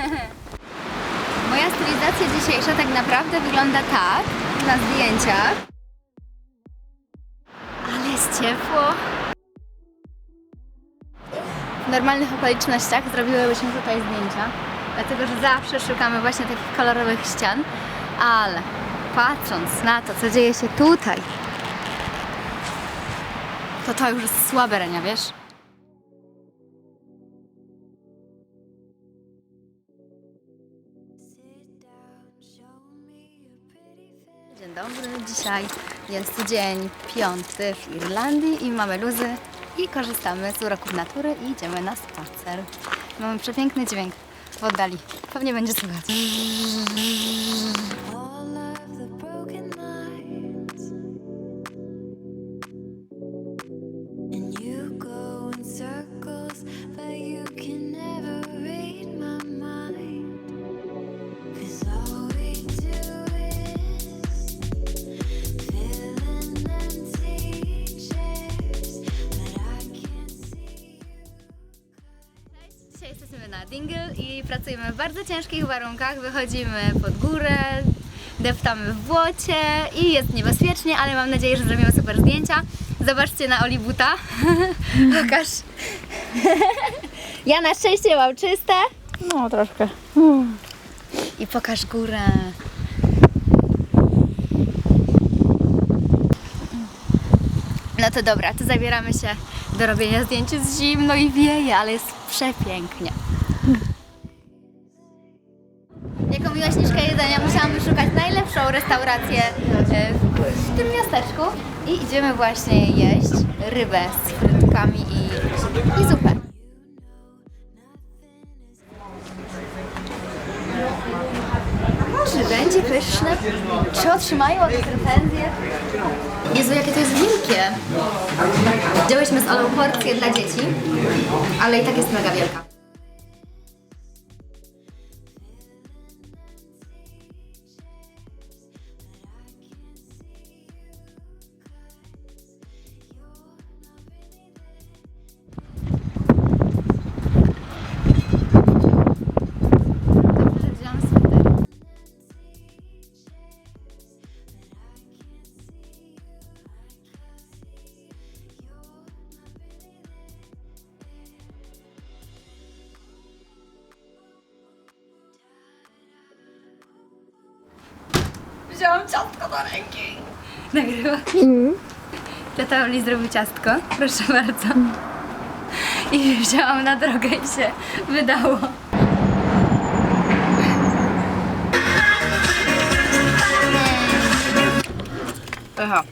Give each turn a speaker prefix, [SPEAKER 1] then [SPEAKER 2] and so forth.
[SPEAKER 1] Moja stylizacja dzisiejsza tak naprawdę wygląda tak na zdjęciach. Ale jest ciepło. W normalnych okolicznościach zrobiłybyśmy tutaj zdjęcia, dlatego że zawsze szukamy właśnie takich kolorowych ścian, ale patrząc na to, co dzieje się tutaj, to to już jest słabe, Renia, wiesz? Dzień dobry, dzisiaj jest dzień piąty w Irlandii i mamy luzy i korzystamy z uroków natury i idziemy na spacer. Mamy przepiękny dźwięk w oddali. Pewnie będzie słychać. Dzisiaj jesteśmy na Dingle i pracujemy w bardzo ciężkich warunkach. Wychodzimy pod górę, deptamy w błocie i jest niebezpiecznie, ale mam nadzieję, że zrobimy super zdjęcia. Zobaczcie na Olibuta. Pokaż. ja na szczęście mam czyste.
[SPEAKER 2] No, troszkę.
[SPEAKER 1] I pokaż górę. No to dobra, to zabieramy się do robienia zdjęć. Jest zimno i wieje, ale jest przepięknie. Jako miłośniczka jedzenia musiałam wyszukać najlepszą restaurację e, w, tym miasteczku i idziemy właśnie jeść rybę z frytkami i, i zupę. Będzie pyszne? Czy otrzymają o to pretensje? Jezu, jakie to jest wielkie! Wzięłyśmy z Olą porcję dla dzieci, ale i tak jest mega wielka. Wziąłam ciastko do ręki. Nagrywa. Tata Oli zrobił ciastko, proszę bardzo. I wzięłam na drogę i się wydało. Aha.